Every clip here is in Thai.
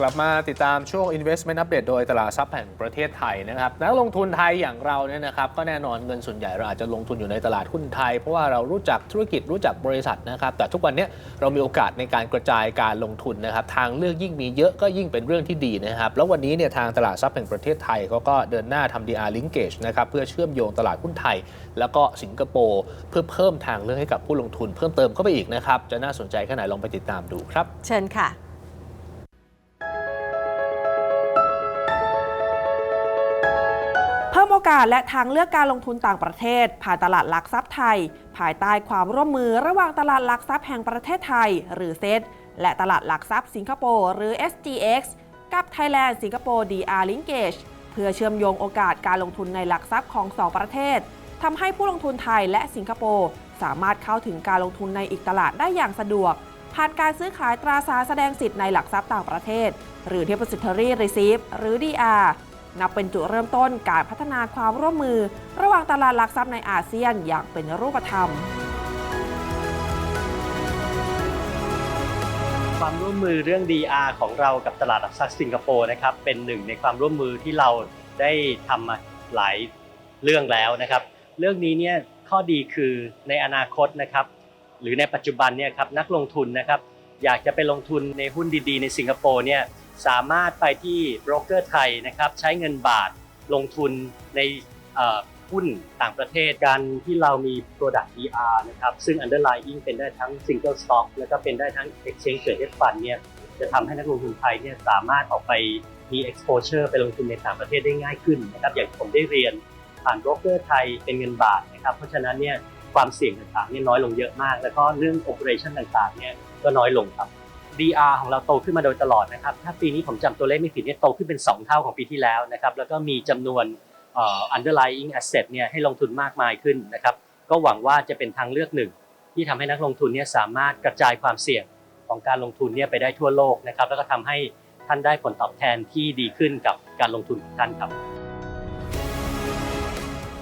กลับมาติดตามช่วง Investment Update โดยตลาดทรัพย์แห่งประเทศไทยนะครับนักลงทุนไทยอย่างเราเนี่ยนะครับก็แน่นอนเงินส่วนใหญ่เราอาจจะลงทุนอยู่ในตลาดหุ้นไทย เพราะว่าเรารู้จักธุรกิจรู้จักบริษัทนะครับแต่ทุกวันนี้เรามีโอกาสในการกระจายการลงทุนนะครับทางเลือกยิ่งมีเยอะก็ยิ่งเป็นเรื่องที่ดีนะครับแล้ววันนี้เนี่ยทางตลาดทรัพย์แห่งประเทศไทยเขาก็เดินหน้าทำ DR Linkage นะครับเพื่อเชื่อมโยงตลาดหุ้นไทย แล้วก็สิงคโปร์เพื่อเพิ่มทางเลือกให้กับผู้ลงทุน เพิ่มเติมเข้าไปอีกนะครับจะน่าสนใจแค่ไหนลองไปติดตามดูครับ เชิญค่ะ พิ่มโอกาสและทางเลือกการลงทุนต่างประเทศ ผ่านตลาดหลักทรัพย์ไทย ภายใต้ความร่วมมือระหว่างตลาดหลักทรัพย์แห่งประเทศไทย หรือเซตและตลาดหลักทรัพย์สิงคโปร์หรือ SGX กับ Thailand Singapore DR Linkage เพื่อเชื่อมโยงโอกาสการลงทุนในหลักทรัพย์ของสองประเทศทำให้ผู้ลงทุนไทยและสิงคโปร์สามารถเข้าถึงการลงทุนในอีกตลาดได้อย่างสะดวก ผ่านการซื้อขายตราสารแสดงสิทธิ์ในหลักทรัพย์ต่างประเทศ หรือ Depository Receipt หรือ DR นับเป็นจุดเริ่มต้นการพัฒนาความร่วมมือ ระหว่างตลาดหลักทรัพย์ในอาเซียนอย่างเป็นรูปธรรม ความร่วมมือเรื่อง DR ของเรากับตลาดหลักทรัพย์สิงคโปร์นะครับเป็นหนึ่งในความร่วมมือที่เราได้ทำมาหลายเรื่องแล้วนะครับ เรื่องนี้เนี่ยข้อดีคือในอนาคตนะครับหรือในปัจจุบันเนี่ยครับนักลงทุนนะครับอยากจะไปลงทุนในหุ้นดีๆ ในสิงคโปร์เนี่ย สามารถไปที่โบรกเกอร์ไทยนะครับใช้เงินบาทลงทุนในหุ้นต่างประเทศการที่เรามี Product DR นะครับซึ่ง underlying เป็นได้ทั้ง Single Stock แล้วก็เป็นได้ทั้ง Exchange Traded Fund เนี่ยจะทำให้นักลงทุนไทยเนี่ยสามารถออกไปมี exposure ไปลงทุนในต่างประเทศได้ง่ายขึ้นนะครับอย่างผมได้เรียนผ่านโบรกเกอร์ไทยเป็นเงินบาทนะครับเพราะฉะนั้นเนี่ยความเสี่ยงต่างๆเนี่ยน้อยลงเยอะมาก แล้วก็เรื่อง operation ต่างๆเนี่ยก็น้อยลงครับ DR ของเราโตขึ้นมาโดยตลอดนะครับ ถ้าปีนี้ผมจำตัวเลขไม่ผิดเนี่ยโตขึ้นเป็น 2 เท่าของปีที่แล้วนะครับ แล้วก็มีจำนวน underlying asset เนี่ยให้ลงทุนมากมายขึ้นนะครับ ก็หวังว่าจะเป็นทางเลือกหนึ่ง ที่ทำให้นักลงทุนเนี่ยสามารถกระจายความเสี่ยงของการลงทุนเนี่ยไปได้ทั่วโลกนะครับ แล้วก็ทำให้ท่านได้ผลตอบแทนที่ดีขึ้นกับการลงทุนของท่านครับ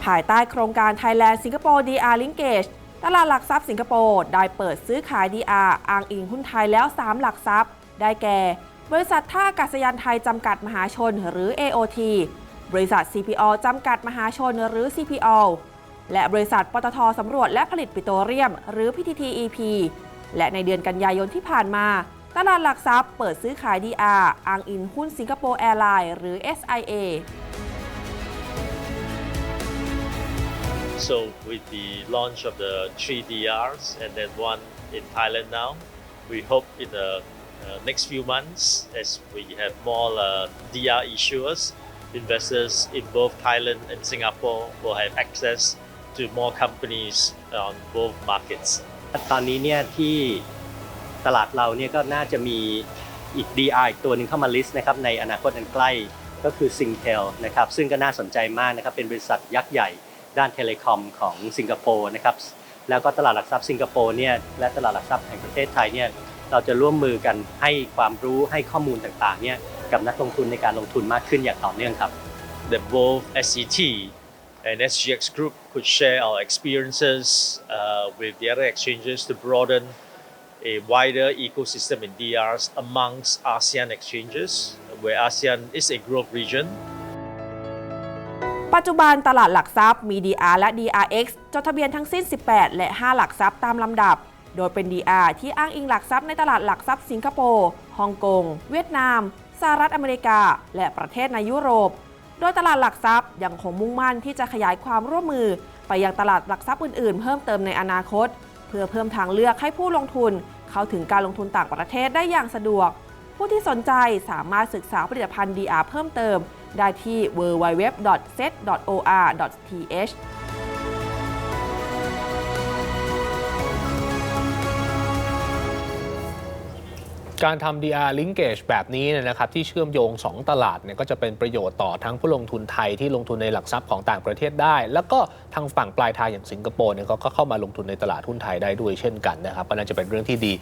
ภายใต้โครงการ Thailand Singapore DR Linkage ตลาดหลักทรัพย์สิงคโปร์ได้เปิดซื้อขาย DR อ้างอิงหุ้นไทยแล้ว 3 หลักทรัพย์ ได้แก่ บริษัทท่าอากาศยานไทยจำกัดมหาชนหรือ AOT บริษัท CPO จำกัดมหาชนหรือ CPO และบริษัทปตทสำรวจและผลิตปิโตรเลียม หรือ PTTEP และในเดือนกันยายนที่ผ่านมา ตลาดหลักทรัพย์เปิดซื้อขาย DR อ้างอิงหุ้นสิงคโปร์แอร์ไลน์หรือ SIA So with the launch of the three DRs and then one in Thailand now, we hope in the uh, next few months, as we have more uh, DR issuers, investors in both Thailand and Singapore will have access to more companies on both markets. ตอนนี้เนี่ยที่ตลาดเราเนี่ยก็น่าจะมีอีก DR อีกตัวหนึ่งเข้ามาลิสต์นะครับในอนาคตอันใกล้ก็คือ Singtel นะครับซึ่งก็น่าสนใจมากนะครับเป็นบริษัทยักษ์ใหญ่ ด้านเทเลคอมของสิงคโปร์นะครับแล้วก็ตลาดหลักทรัพย์สิงคโปร์เนี่ยและตลาดหลักทรัพย์แห่งประเทศไทยเนี่ยเราจะร่วมมือกันให้ความรู้ให้ข้อมูลต่างๆเนี่ยกับนักลงทุนในการลงทุนมากขึ้นอย่างต่อเนื่องครับ that both SCT and SGX Group could share our experiences uh, with the other exchanges to broaden a wider ecosystem in DRs amongst ASEAN exchanges, where ASEAN is a growth region. ปัจจุบันตลาดหลักทรัพย์มี DR และ DRX จดทะเบียนทั้งสิ้น 18 และ 5 หลักทรัพย์ตามลำดับ โดยเป็น DR ที่อ้างอิงหลักทรัพย์ในตลาดหลักทรัพย์สิงคโปร์ ฮ่องกง เวียดนาม สหรัฐอเมริกา และประเทศในยุโรป โดยตลาดหลักทรัพย์ยังคงมุ่งมั่นที่จะขยายความร่วมมือ ไปยังตลาดหลักทรัพย์อื่น ๆ เพิ่มเติมในอนาคต เพื่อเพิ่มทางเลือกให้ผู้ลงทุน เข้าถึงการลงทุนต่างประเทศได้อย่างสะดวก ผู้ที่สนใจสามารถศึกษาผลิตภัณฑ์ DR เพิ่มเติม ได้ที่ www.set.or.th การทำ DR linkage แบบนี้เนยนะครับที่เชื่อมโยง 2 ตลาดเนี่ยก็จะเป็นประโยชน์ต่อทั้งผู้ลงทุนไทยที่ลงทุนในหลักทรัพย์ของต่างประเทศได้ แล้วก็ทางฝั่งปลายทางอย่างสิงคโปร์เนี่ยเขาก็เข้ามาลงทุนในตลาดหุ้นไทยได้ด้วยเช่นกันนะครับก็น่าจะเป็นเรื่องที่ดี